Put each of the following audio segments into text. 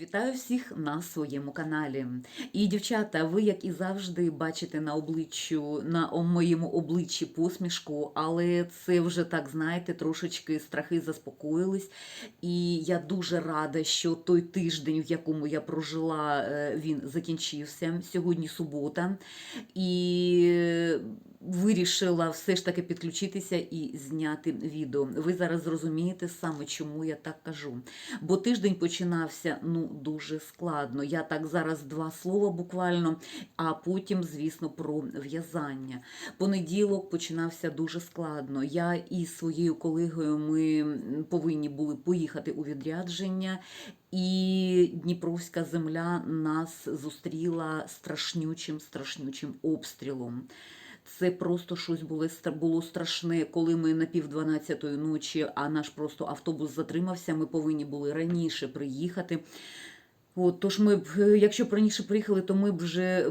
Вітаю всіх на своєму каналі. І дівчата, ви, як і завжди, бачите на обличчю на моєму обличчі посмішку, але це вже так, знаєте, трошечки страхи заспокоїлись. І я дуже рада, що той тиждень, в якому я прожила, е, він закінчився. Сьогодні субота. І вирішила все ж таки підключитися і зняти відео. Ви зараз зрозумієте саме, чому я так кажу. Бо тиждень починався ну дуже складно. Я так зараз два слова буквально, а потім, звісно, про в'язання. Понеділок починався дуже складно. Я із своєю колегою ми повинні були поїхати у відрядження, і Дніпровська земля нас зустріла страшнючим, страшнючим обстрілом. Це просто щось було, було страшне, коли ми на пів дванадцятої ночі, а наш просто автобус затримався. Ми повинні були раніше приїхати. От, тож ми б, е, якщо б раніше приїхали, то ми б вже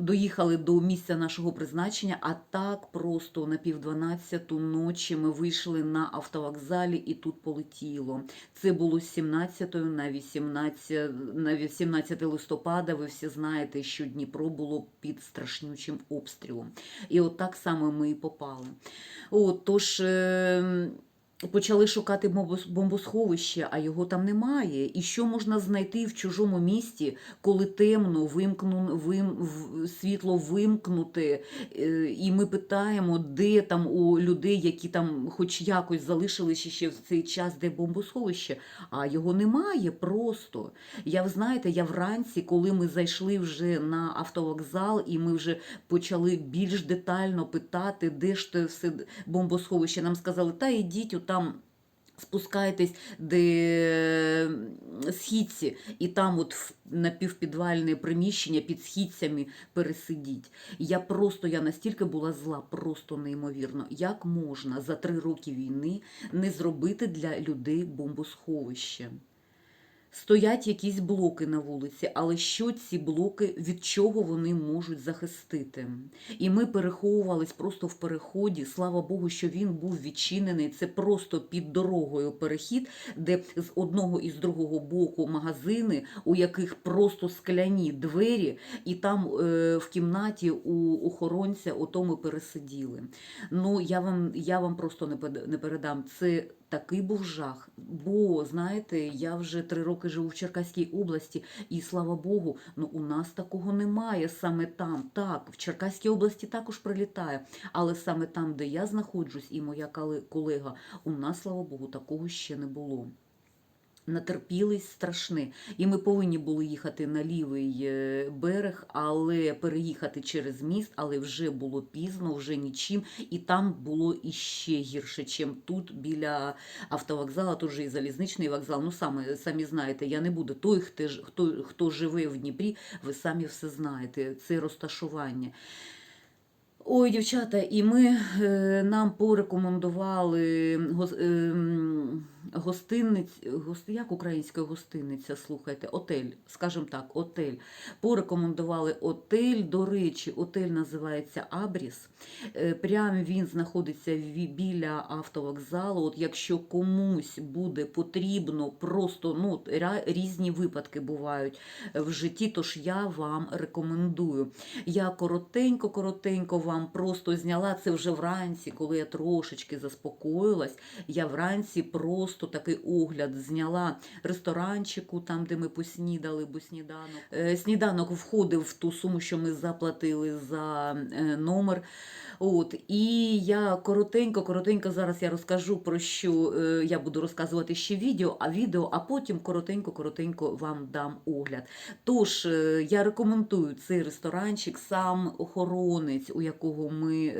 доїхали до місця нашого призначення, а так просто на пів дванадцяту ночі ми вийшли на автовокзалі і тут полетіло. Це було з 17 на 18, на 18 листопада. Ви всі знаєте, що Дніпро було під страшнючим обстрілом. І от так само ми і попали. От, тож. Почали шукати бомбосховище, а його там немає. І що можна знайти в чужому місті, коли темно, вимкну, вим, світло вимкнуте, е, і ми питаємо, де там у людей, які там хоч якось залишилися ще в цей час, де бомбосховище, а його немає просто. Я ви знаєте, я вранці, коли ми зайшли вже на автовокзал, і ми вже почали більш детально питати, де ж те все бомбосховище. Нам сказали, та йдіть там. Спускайтесь, де східці, і там, от напівпідвальне приміщення під східцями пересидіть. Я просто я настільки була зла, просто неймовірно. Як можна за три роки війни не зробити для людей бомбосховище? Стоять якісь блоки на вулиці, але що ці блоки, від чого вони можуть захистити? І ми переховувались просто в переході. Слава Богу, що він був відчинений. Це просто під дорогою перехід, де з одного і з другого боку магазини, у яких просто скляні двері, і там е, в кімнаті у охоронця ото ми пересиділи. Ну я вам, я вам просто не передам. Це такий був жах. Бо знаєте, я вже три роки живу в Черкаській області, і слава Богу, ну у нас такого немає саме там. Так, в Черкаській області також прилітає, але саме там, де я знаходжусь, і моя колега, у нас, слава Богу, такого ще не було. Натерпілись страшне. І ми повинні були їхати на лівий е, берег, але переїхати через міст, але вже було пізно, вже нічим. І там було іще гірше, чим тут біля автовокзала, тут же і залізничний вокзал. Ну, саме, самі знаєте, я не буду. Той, хто, хто, хто живе в Дніпрі, ви самі все знаєте. Це розташування. Ой, дівчата, і ми е, нам порекомендували гос, е, м, гостинниць, гост, як українська гостиниця, слухайте, отель, скажімо так, отель. Порекомендували отель. До речі, отель називається Абріс. Е, Прям він знаходиться біля автовокзалу. От якщо комусь буде потрібно, просто ну, різні випадки бувають в житті, тож я вам рекомендую. Я коротенько, коротенько вам просто зняла це вже вранці, коли я трошечки заспокоїлась. Я вранці просто такий огляд зняла ресторанчику, там, де ми поснідали, бо сніданок. Е, Сніданок входив в ту суму, що ми заплатили за е, номер. От, і я коротенько, коротенько зараз я розкажу про що е, я буду розказувати ще відео, а відео, а потім коротенько, коротенько вам дам огляд. Тож я рекомендую цей ресторанчик, сам охоронець, у якого ми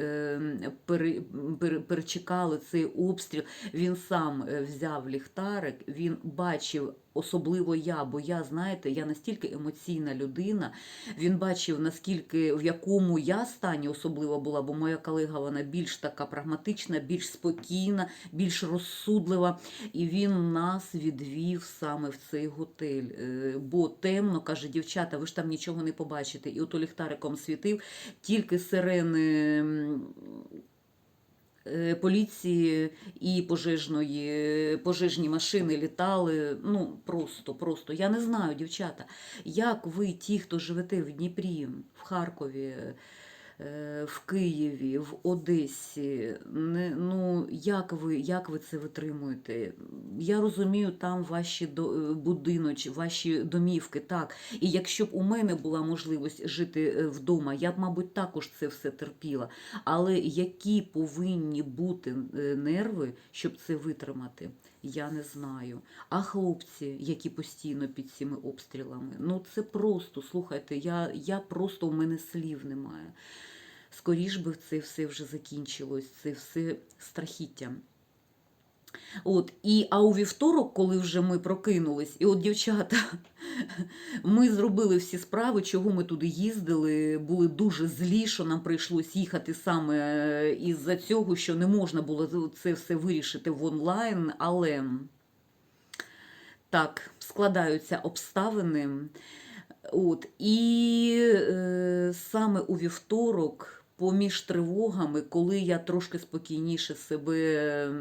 пере, пере- перечекали цей обстріл. Він сам е, взяв ліхтарик, він бачив. Особливо я, бо я, знаєте, я настільки емоційна людина. Він бачив, наскільки в якому я стані особливо була, бо моя колега вона більш така прагматична, більш спокійна, більш розсудлива. І він нас відвів саме в цей готель. Е, Бо темно, каже, дівчата, ви ж там нічого не побачите. І ото ліхтариком світив, тільки сирени. Е, поліції і пожежної, пожежні машини літали. Ну, просто, просто. Я не знаю, дівчата, як ви, ті, хто живете в Дніпрі, в Харкові, в Києві, в Одесі, не, ну, як ви, як ви це витримуєте? Я розумію, там ваші е, будиночі, ваші домівки, так. І якщо б у мене була можливість жити е, вдома, я б, мабуть, також це все терпіла. Але які повинні бути е, нерви, щоб це витримати, я не знаю. А хлопці, які постійно під цими обстрілами, ну це просто, слухайте, я, я просто у мене слів немає. Скоріш би це все вже закінчилось, це все страхіття. От, і, а у вівторок, коли вже ми прокинулись, і от дівчата, ми зробили всі справи, чого ми туди їздили, були дуже злі, що нам прийшлось їхати саме е, із-за цього, що не можна було це все вирішити в онлайн, але так, складаються обставини. От, і е, саме у вівторок, поміж тривогами, коли я трошки спокійніше себе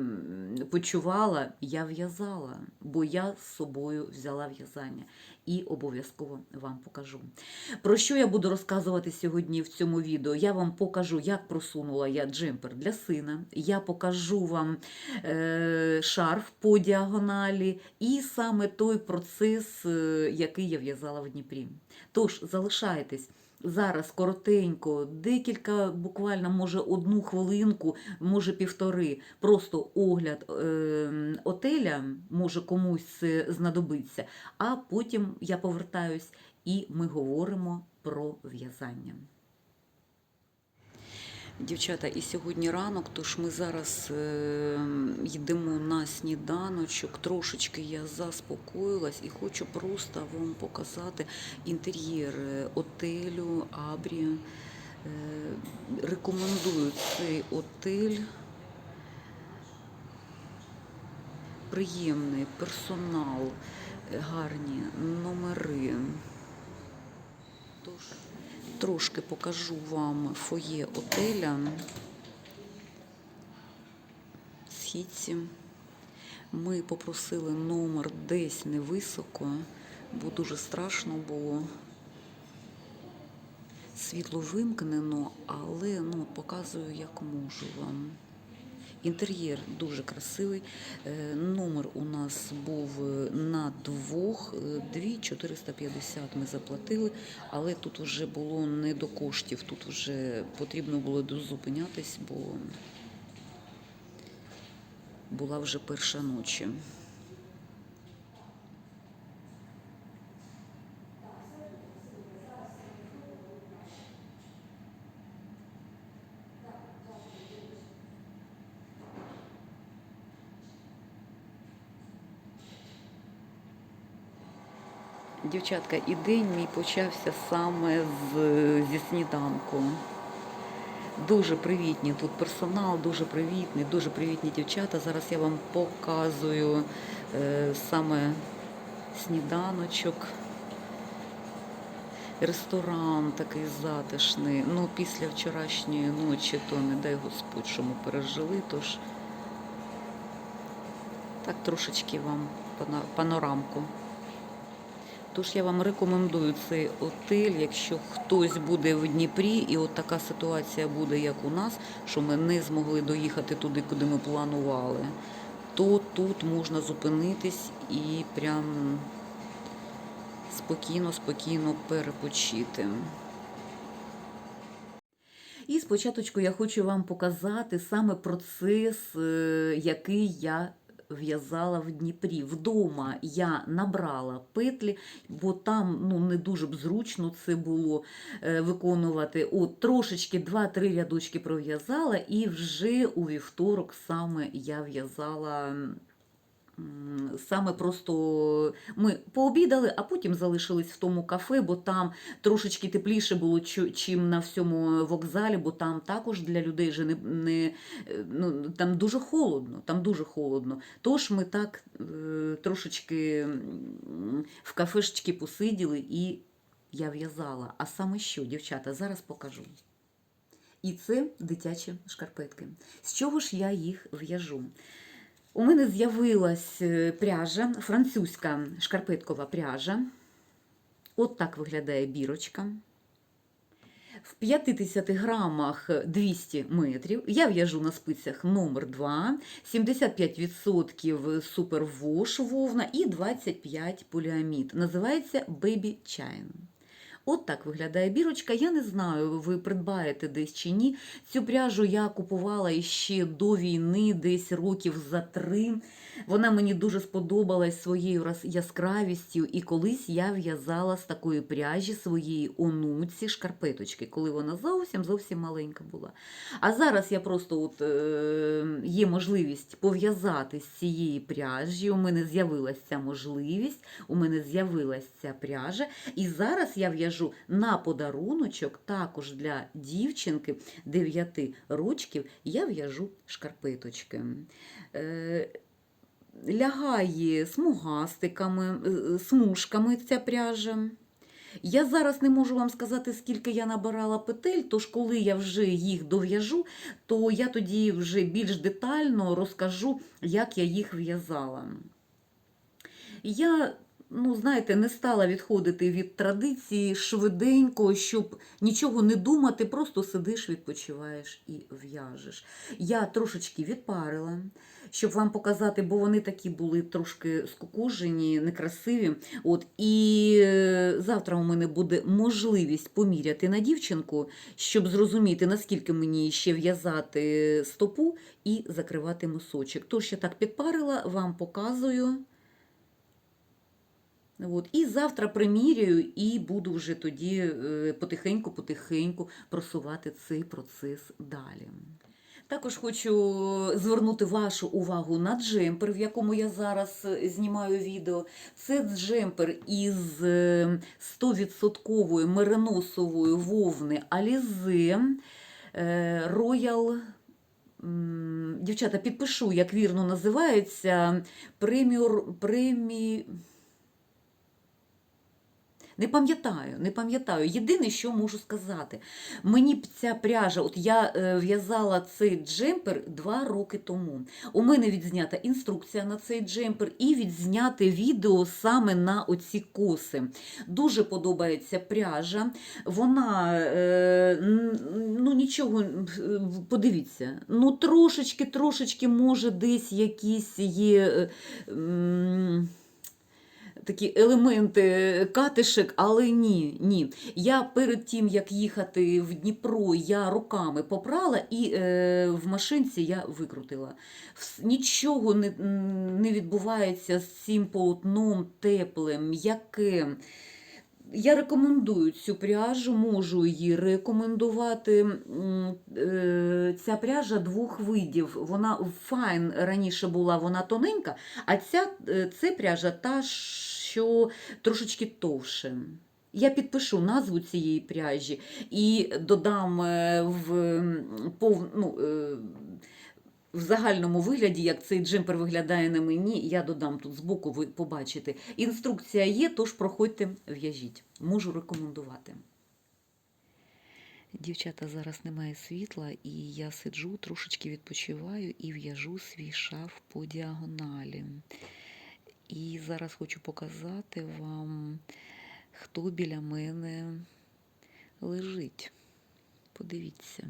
почувала, я в'язала, бо я з собою взяла в'язання і обов'язково вам покажу. Про що я буду розказувати сьогодні в цьому відео? Я вам покажу, як просунула я джемпер для сина. Я покажу вам е, шарф по діагоналі і саме той процес, е, який я в'язала в Дніпрі. Тож залишайтесь. Зараз коротенько, декілька, буквально, може, одну хвилинку, може півтори. Просто огляд е, отеля, може комусь знадобиться. А потім я повертаюсь і ми говоримо про в'язання. Дівчата, і сьогодні ранок, тож ми зараз йдемо на сніданочок. Трошечки я заспокоїлась і хочу просто вам показати інтер'єр е, отелю Абрі. Е, рекомендую цей отель. Приємний персонал, гарні номери. Трошки покажу вам фоє отеля. Східці. Ми попросили номер десь невисоко, бо дуже страшно було. Світло вимкнено, але ну, показую, як можу вам. Інтер'єр дуже красивий. Е, Номер у нас був е, на двох, е, дві 450 ми заплатили, але тут вже було не до коштів, тут вже потрібно було зупинятись, бо була вже перша ночі. Дівчатка, і день мій почався саме з, зі сніданку. Дуже привітні тут персонал, дуже привітний, дуже привітні дівчата. Зараз я вам показую е, саме сніданочок. Ресторан такий затишний. Ну, після вчорашньої ночі, то не дай Господь, що ми пережили, тож так трошечки вам пано- панорамку. Тож я вам рекомендую цей отель, якщо хтось буде в Дніпрі, і от така ситуація буде, як у нас, що ми не змогли доїхати туди, куди ми планували, то тут можна зупинитись і прям спокійно, спокійно перепочити. І спочатку я хочу вам показати саме процес, е, який я в'язала в Дніпрі. Вдома я набрала петлі, бо там ну, не дуже б зручно це було е, виконувати. От трошечки 2-3 рядочки пров'язала, і вже у вівторок саме я в'язала. Саме просто ми пообідали, а потім залишились в тому кафе, бо там трошечки тепліше було, чим на всьому вокзалі, бо там також для людей вже не, не ну, там дуже холодно, там дуже холодно. Тож ми так е, трошечки в кафешечки посиділи і я в'язала. А саме що, дівчата, зараз покажу. І це дитячі шкарпетки. З чого ж я їх в'яжу? У мене з'явилась е, пряжа, французька шкарпеткова пряжа. От так виглядає бірочка. В 50 грамах 200 метрів. Я в'яжу на спицях номер 2, 75% супервош вовна і 25 поліамід. Називається Baby Chain. От так виглядає бірочка. Я не знаю, ви придбаєте десь чи ні. Цю пряжу я купувала ще до війни, десь років за три. Вона мені дуже сподобалась своєю яскравістю, і колись я в'язала з такої пряжі своєї онуці шкарпеточки, коли вона зовсім зовсім маленька була. А зараз я просто от, е, є можливість пов'язати з цієї пряжі. У мене з'явилася можливість, у мене з'явилася пряжа. І зараз я в'яжу на подаруночок, також для дівчинки 9 рочків, я в'яжу шкарпеточки. Е, лягає смугастиками, е, смужками ця пряжа. Я зараз не можу вам сказати, скільки я набирала петель, тож коли я вже їх дов'яжу, то я тоді вже більш детально розкажу, як я їх в'язала. Я, ну, знаєте, не стала відходити від традиції швиденько, щоб нічого не думати, просто сидиш, відпочиваєш і в'яжеш. Я трошечки відпарила, щоб вам показати, бо вони такі були трошки скукожені, некрасиві. От, і е, завтра у мене буде можливість поміряти на дівчинку, щоб зрозуміти, наскільки мені ще в'язати стопу і закривати мисочок. Тож я так підпарила, вам показую. От. І завтра приміряю і буду вже тоді е, потихеньку-потихеньку просувати цей процес далі. Також хочу звернути вашу увагу на джемпер, в якому я зараз е, знімаю відео. Це джемпер із е, 100% мериносової вовни Alize е, Royal. Дівчата, підпишу, як вірно називається. Преміор, премі... Не пам'ятаю, не пам'ятаю. Єдине, що можу сказати, мені ця пряжа, от я е, в'язала цей джемпер два роки тому. У мене відзнята інструкція на цей джемпер і відзняте відео саме на оці коси. Дуже подобається пряжа. Вона е, ну нічого, е, подивіться, ну трошечки, трошечки, може, десь якісь є. Такі елементи катишек, але ні, ні. Я перед тим, як їхати в Дніпро, я руками попрала і е, в машинці я викрутила. Нічого не, не відбувається з цим полотном теплим, м'яким. Я рекомендую цю пряжу, можу її рекомендувати. Е, Ця пряжа двох видів. Вона файн раніше була, вона тоненька, а ця е, це пряжа та, що трошечки товше. Я підпишу назву цієї пряжі і додам е, в, пов, ну, е, в загальному вигляді, як цей джемпер виглядає на мені, я додам тут збоку, ви побачите. Інструкція є, тож проходьте, в'яжіть. Можу рекомендувати. Дівчата, зараз немає світла, і я сиджу, трошечки відпочиваю і в'яжу свій шаф по діагоналі. І зараз хочу показати вам, хто біля мене лежить. Подивіться.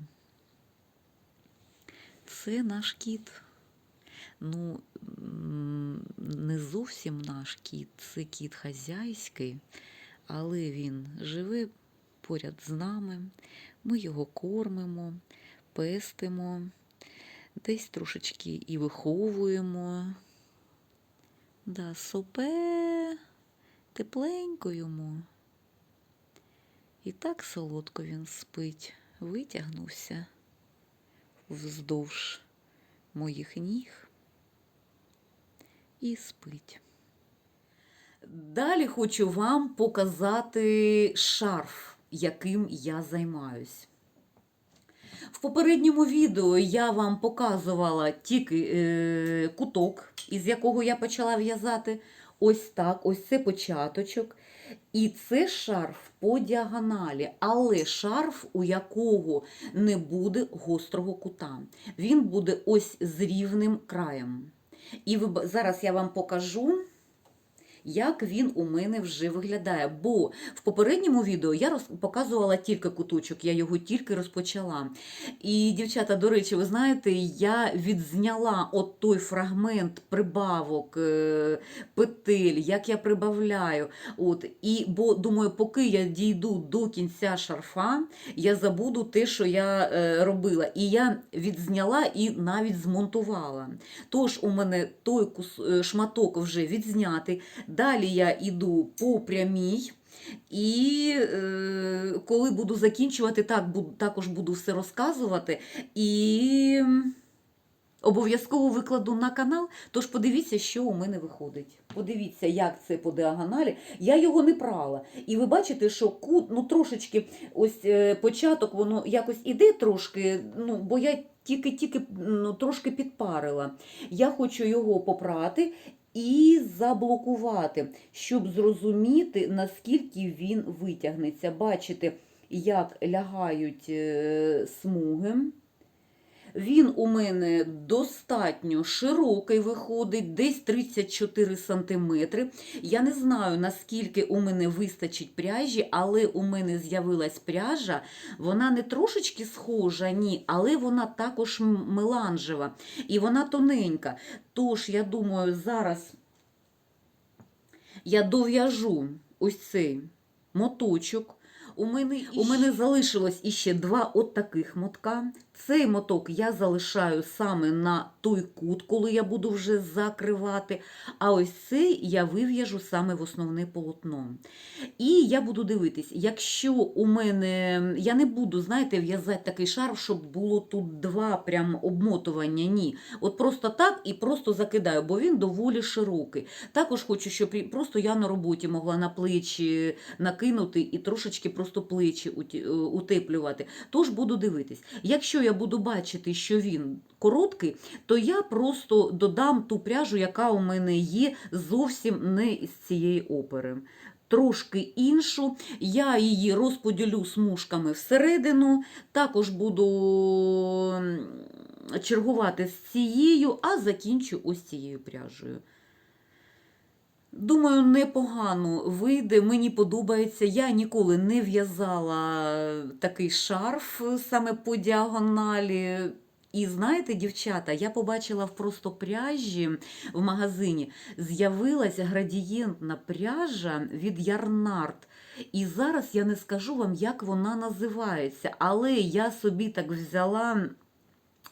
Це наш кіт. Ну, не зовсім наш кіт, це кіт хазяйський, але він живе поряд з нами. Ми його кормимо, пестимо, десь трошечки і виховуємо. Да, сопе тепленько йому. І так солодко він спить, витягнувся вздовж моїх ніг і спить. Далі хочу вам показати шарф, яким я займаюсь. В попередньому відео я вам показувала тільки е, куток, із якого я почала в'язати. Ось так, ось це початочок. І це шарф по діагоналі, але шарф, у якого не буде гострого кута. Він буде ось з рівним краєм. І ви, зараз я вам покажу, як він у мене вже виглядає. Бо в попередньому відео я показувала тільки куточок, я його тільки розпочала. І, дівчата, до речі, ви знаєте, я відзняла от той фрагмент прибавок, е, петель, як я прибавляю. От, і, бо думаю, поки я дійду до кінця шарфа, я забуду те, що я е, робила. І я відзняла і навіть змонтувала. Тож у мене той е, шматок вже відзнятий. Далі я йду по прямій. І е, коли буду закінчувати, так, буду, також буду все розказувати. І обов'язково викладу на канал. Тож подивіться, що у мене виходить. Подивіться, як це по діагоналі. Я його не прала. І ви бачите, що кут, ну трошечки ось е, початок, воно якось іде трошки, ну, бо я тільки-тільки ну, трошки підпарила. Я хочу його попрати і заблокувати, щоб зрозуміти, наскільки він витягнеться. Бачите, як лягають е, смуги. Він у мене достатньо широкий виходить, десь 34 см. Я не знаю, наскільки у мене вистачить пряжі, але у мене з'явилась пряжа. Вона не трошечки схожа, ні, але вона також меланжева і вона тоненька. Тож, я думаю, зараз я дов'яжу ось цей моточок. У мене, у мене залишилось іще два от таких мотка. Цей моток я залишаю саме на той кут, коли я буду вже закривати. А ось цей я вив'яжу саме в основне полотно. І я буду дивитись, якщо у мене. Я не буду, знаєте, в'язати такий шарф, щоб було тут два прям обмотування. Ні. От просто так і просто закидаю, бо він доволі широкий. Також хочу, щоб просто я на роботі могла на плечі накинути і трошечки просто плечі е, утеплювати. Тож буду дивитись. Якщо я буду бачити, що він короткий, то я просто додам ту пряжу, яка у мене є, зовсім не з цієї опери. Трошки іншу, я її розподілю смужками всередину, також буду чергувати з цією, а закінчу ось цією пряжею. Думаю, непогано вийде. Мені подобається. Я ніколи не в'язала такий шарф саме по діагоналі. І знаєте, дівчата, я побачила в просто пряжі в магазині, з'явилася градієнтна пряжа від Ярнард. І зараз я не скажу вам, як вона називається, але я собі так взяла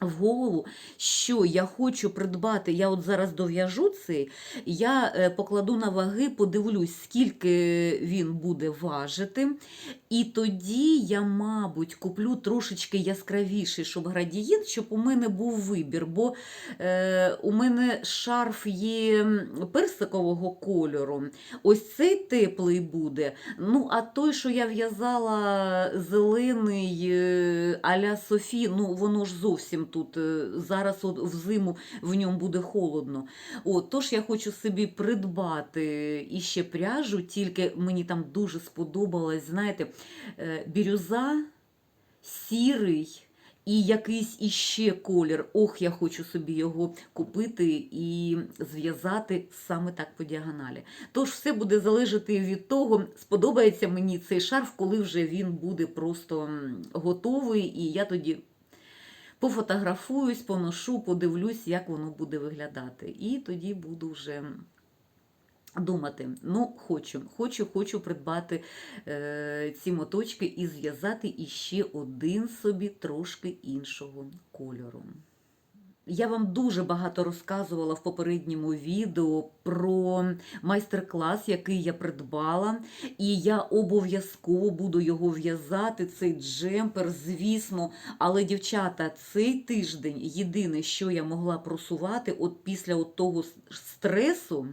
в голову, що я хочу придбати. Я от зараз дов'яжу цей, я е, покладу на ваги, подивлюсь, скільки він буде важити. І тоді я, мабуть, куплю трошечки яскравіший, щоб градієнт, щоб у мене був вибір. Бо е, у мене шарф є персикового кольору. Ось цей теплий буде. Ну, а той, що я в'язала зелений е, а-ля Софі, ну воно ж зовсім тут е, зараз от взиму в ньому буде холодно. От, тож я хочу собі придбати іще пряжу, тільки мені там дуже сподобалось, знаєте, бірюза, сірий. І якийсь іще колір. Ох, я хочу собі його купити і зв'язати саме так по діагоналі. Тож все буде залежати від того, сподобається мені цей шарф, коли вже він буде просто готовий, і я тоді пофотографуюсь, поношу, подивлюсь, як воно буде виглядати. І тоді буду вже думати: ну, хочу, хочу, хочу придбати е, ці моточки і зв'язати іще один собі трошки іншого кольору. Я вам дуже багато розказувала в попередньому відео про майстер-клас, який я придбала, і я обов'язково буду його в'язати, цей джемпер, звісно. Але, дівчата, цей тиждень єдине, що я могла просувати, от після от того стресу.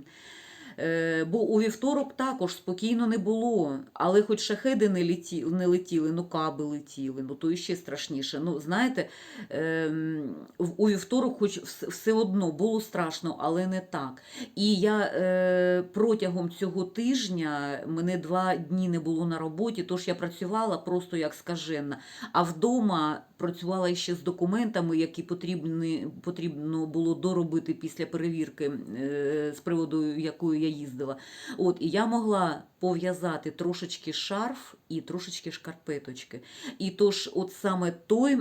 Е, бо у вівторок також спокійно не було, але хоч шахеди не летіли, не летіли ну каби летіли, ну то іще страшніше. Ну, знаєте, ем, у вівторок, хоч все одно було страшно, але не так. І я е, протягом цього тижня мене два дні не було на роботі, тож я працювала просто як скажена. А вдома працювала ще з документами, які потрібні, потрібно було доробити після перевірки, е, з приводу якої я їздила. От, і я могла пов'язати трошечки шарф і трошечки шкарпеточки. І тож, от саме той.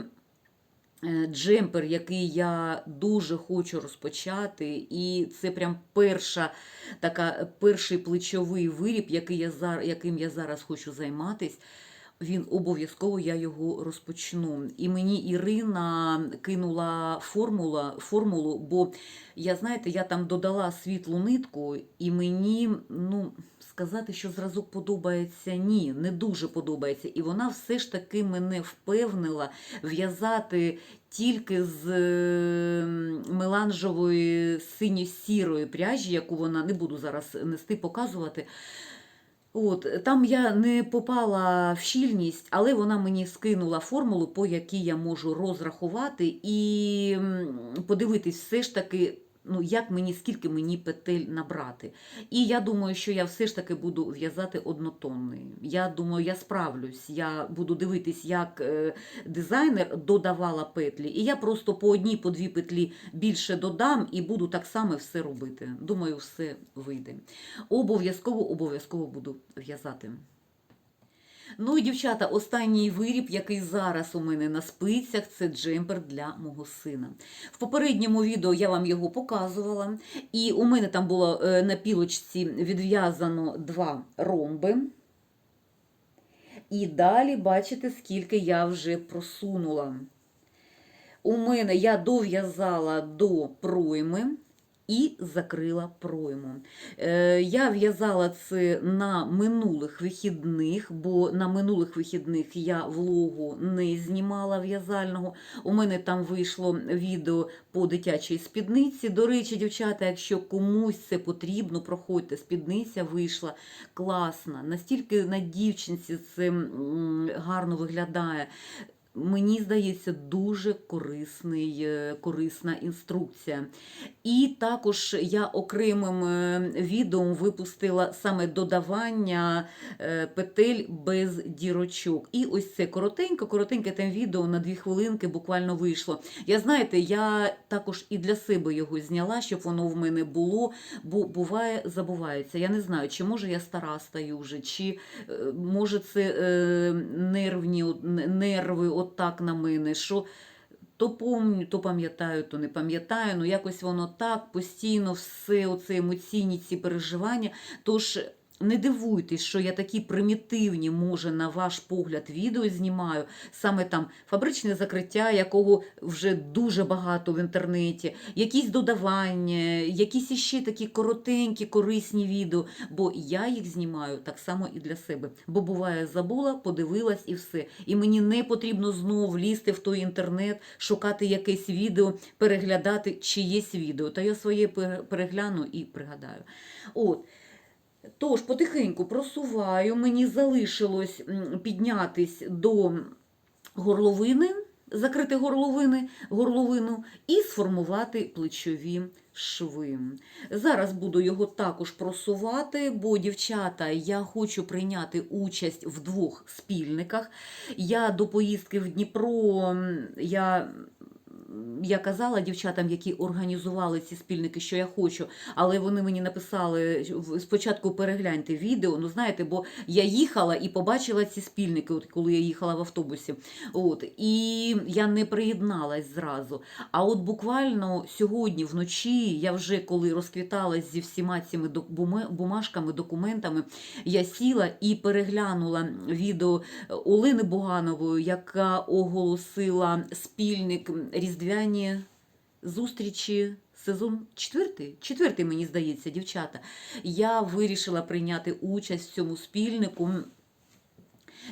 е, Джемпер, який я дуже хочу розпочати, і це прям перша така перший плечовий виріб, який я яким я зараз хочу займатись. Він обов'язково я його розпочну. І мені Ірина кинула формула, формулу, бо я знаєте, я там додала світлу нитку, і мені, ну, сказати, що зразок подобається, ні, не дуже подобається. І вона все ж таки мене впевнила в'язати тільки з е, меланжевої синьо-сірої пряжі, яку вона не буду зараз нести, показувати. От, там я не попала в щільність, але вона мені скинула формулу, по якій я можу розрахувати і подивитись все ж таки, ну, як мені, скільки мені петель набрати. І я думаю, що я все ж таки буду в'язати однотонний. Я думаю, я справлюсь. Я буду дивитись, як е, дизайнер додавала петлі. І я просто по одній, по дві петлі більше додам і буду так само все робити. Думаю, все вийде. Обов'язково, обов'язково буду в'язати. Ну і дівчата, останній виріб, який зараз у мене на спицях, це джемпер для мого сина. В попередньому відео я вам його показувала, і у мене там було е, на пілочці відв'язано два ромби. І далі бачите, скільки я вже просунула. У мене я дов'язала до пройми і закрила пройму. Е, я в'язала це на минулих вихідних, бо на минулих вихідних я влогу не знімала в'язального. У мене там вийшло відео по дитячій спідниці. До речі, дівчата, якщо комусь це потрібно, проходьте, спідниця вийшла класна. Настільки на дівчинці це гарно виглядає. Мені здається, дуже корисний, е, корисна інструкція. І також я окремим е, відео випустила саме додавання е, петель без дірочок. І ось це коротенько, коротеньке там відео на дві хвилинки буквально вийшло. Я знаєте, я також і для себе його зняла, щоб воно в мене було, бо буває, забувається. Я не знаю, чи може я стара стаю вже, чи може це нервні, нерви отак на мене. що то помню, то пам'ятаю, то не пам'ятаю. Ну якось воно так постійно все оце емоційні ці переживання. Тож не дивуйтесь, що я такі примітивні, може, на ваш погляд, відео знімаю, саме там фабричне закриття, якого вже дуже багато в інтернеті, якісь додавання, якісь іще такі коротенькі, корисні відео. Бо я їх знімаю так само і для себе. Бо буває, забула, подивилась і все. І мені не потрібно знову лізти в той інтернет, шукати якесь відео, переглядати чиєсь відео. Та я своє перегляну і пригадаю. От. Тож, потихеньку просуваю, мені залишилось піднятись до горловини, закрити горловини, горловину і сформувати плечові шви. Зараз буду його також просувати, бо, дівчата, я хочу прийняти участь в двох спільниках. Я до поїздки в Дніпро я. Я казала дівчатам, які організували ці спільники, що я хочу, але вони мені написали спочатку перегляньте відео. Ну знаєте, бо я їхала і побачила ці спільники, от коли я їхала в автобусі. От і я не приєдналась зразу. А от буквально сьогодні вночі, я вже коли розквіталась зі всіма цими бумажками, документами, я сіла і переглянула відео Олени Буганової, яка оголосила спільник різдвяні зустрічі. Сезон четвертий, четвертий, мені здається, дівчата. Я вирішила прийняти участь в цьому спільнику.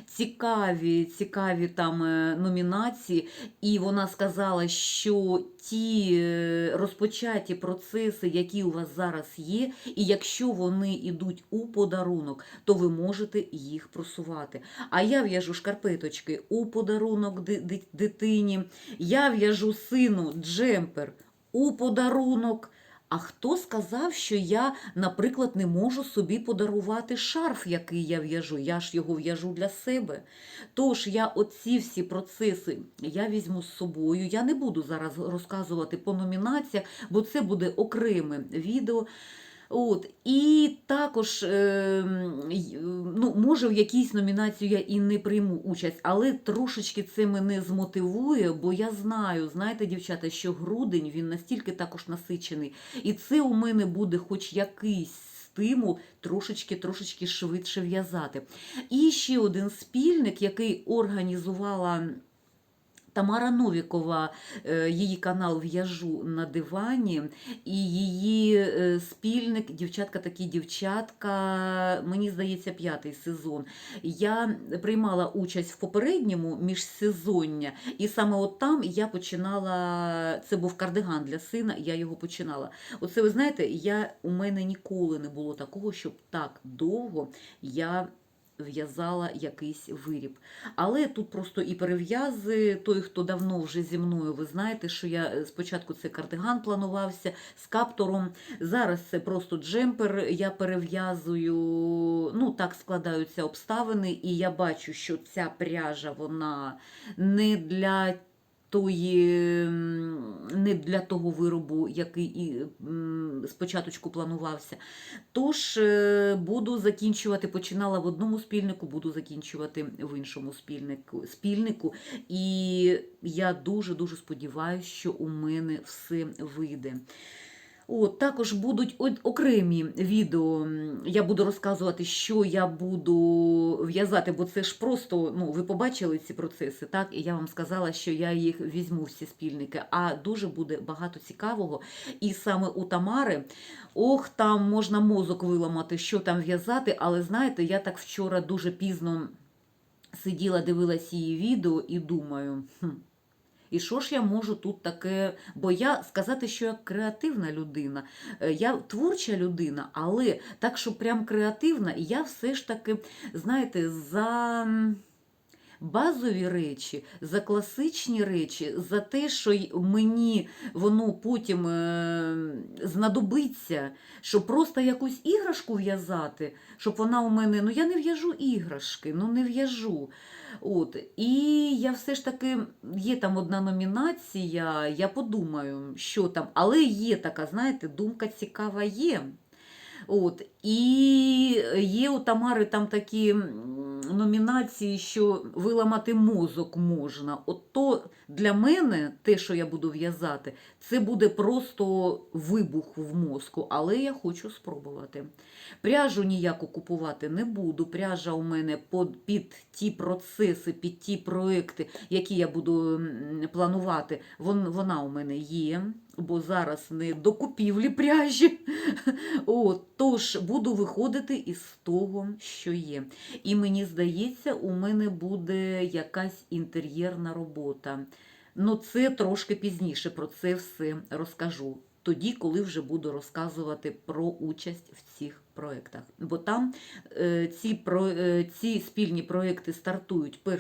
Цікаві, цікаві там е, номінації, і вона сказала, що ті е, розпочаті процеси, які у вас зараз є, і якщо вони йдуть у подарунок, то ви можете їх просувати. А я в'яжу шкарпеточки у подарунок ди- ди- дитині, я в'яжу сину джемпер у подарунок. А хто сказав, що я, наприклад, не можу собі подарувати шарф, який я в'яжу? Я ж його в'яжу для себе. Тож я оці всі процеси я візьму з собою. Я не буду зараз розказувати по номінаціях, бо це буде окреме відео. От. І також, е, ну, може, в якійсь номінації я і не прийму участь, але трошечки це мене змотивує, бо я знаю, знаєте, дівчата, що грудень він настільки також насичений. І це у мене буде хоч якийсь стимул трошечки трошечки швидше в'язати. І ще один спільник, який організувала. Тамара Новікова, е, її канал В'яжу на дивані, і її е, спільник, дівчатка такі дівчатка, мені здається, п'ятий сезон. Я приймала участь в попередньому міжсезоння, і саме от там я починала. Це був кардиган для сина, я його починала. Оце ви знаєте, я, у мене ніколи не було такого, щоб так довго я. В'язала якийсь виріб. Але тут просто і перев'язи. Той, хто давно вже зі мною, ви знаєте, що я е, спочатку це кардиган планувався з каптором. Зараз це просто джемпер. Я перев'язую, ну так складаються обставини, і я бачу, що ця пряжа вона не для. Тої не для того виробу, який спочатку планувався. Тож е, буду закінчувати, починала в одному спільнику, буду закінчувати в іншому спільнику. спільнику. І я дуже-дуже сподіваюся, що у мене все вийде. От, також будуть окремі відео. Я буду розказувати, що я буду в'язати, бо це ж просто, ну, ви побачили ці процеси, так? І я вам сказала, що я їх візьму всі спільники. А дуже буде багато цікавого. І саме у Тамари, ох, там можна мозок виламати, що там в'язати, але знаєте, я так вчора дуже пізно сиділа, дивилась її відео і думаю. Хм, і що ж я можу тут таке? Бо я сказати, що я креативна людина, е, я творча людина, але так, що прям креативна, і я все ж таки, знаєте, за. Базові речі, за класичні речі, за те, що мені воно потім е, знадобиться, щоб просто якусь іграшку в'язати, щоб вона у мене. Ну я не в'яжу іграшки, ну не в'яжу. От. І я все ж таки, є там одна номінація, я подумаю, що там, але є така, знаєте, думка цікава є. От. І є у Тамари там такі номінації, що виламати мозок можна. От то для мене те, що я буду в'язати, це буде просто вибух в мозку, але я хочу спробувати. Пряжу ніяку купувати не буду. Пряжа у мене під ті процеси, під ті проекти, які я буду планувати, вон, вона у мене є, бо зараз не до купівлі пряжі. От, тож буду виходити із того, що є. І мені здається, у мене буде якась інтер'єрна робота. Ну, це трошки пізніше про це все розкажу. Тоді, коли вже буду розказувати про участь в цих проєктах. Бо там е, ці, про, е, ці спільні проєкти стартують 1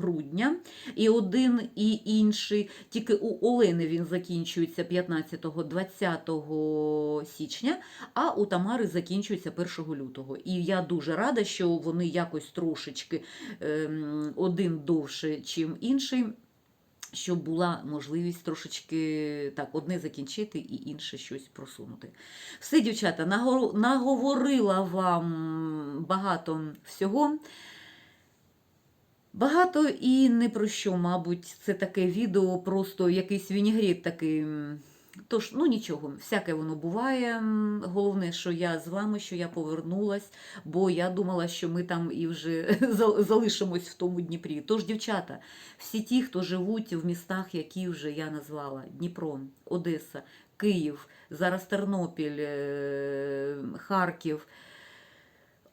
грудня, і один, і інший. Тільки у Олени він закінчується 15-20 січня, а у Тамари закінчується 1 лютого. І я дуже рада, що вони якось трошечки ем, один довше, чим інший. Щоб була можливість трошечки так, одне закінчити і інше щось просунути. Все, дівчата, наговорила вам багато всього. Багато і не про що, мабуть, це таке відео, просто якийсь вінігрет такий. Тож, ну нічого, всяке воно буває. Головне, що я з вами, що я повернулась, бо я думала, що ми там і вже залишимось в тому Дніпрі. Тож, дівчата, всі ті, хто живуть в містах, які вже я назвала: Дніпро, Одеса, Київ, зараз Тернопіль, е, Харків.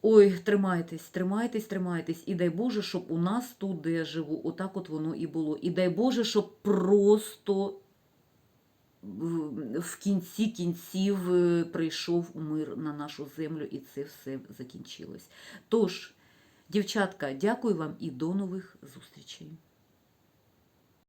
Ой, тримайтесь, тримайтесь, тримайтесь. І дай Боже, щоб у нас тут, де я живу, отак от воно і було. І дай Боже, щоб просто в кінці кінців е, прийшов мир на нашу землю, і це все закінчилось. Тож, дівчатка, дякую вам і до нових зустрічей.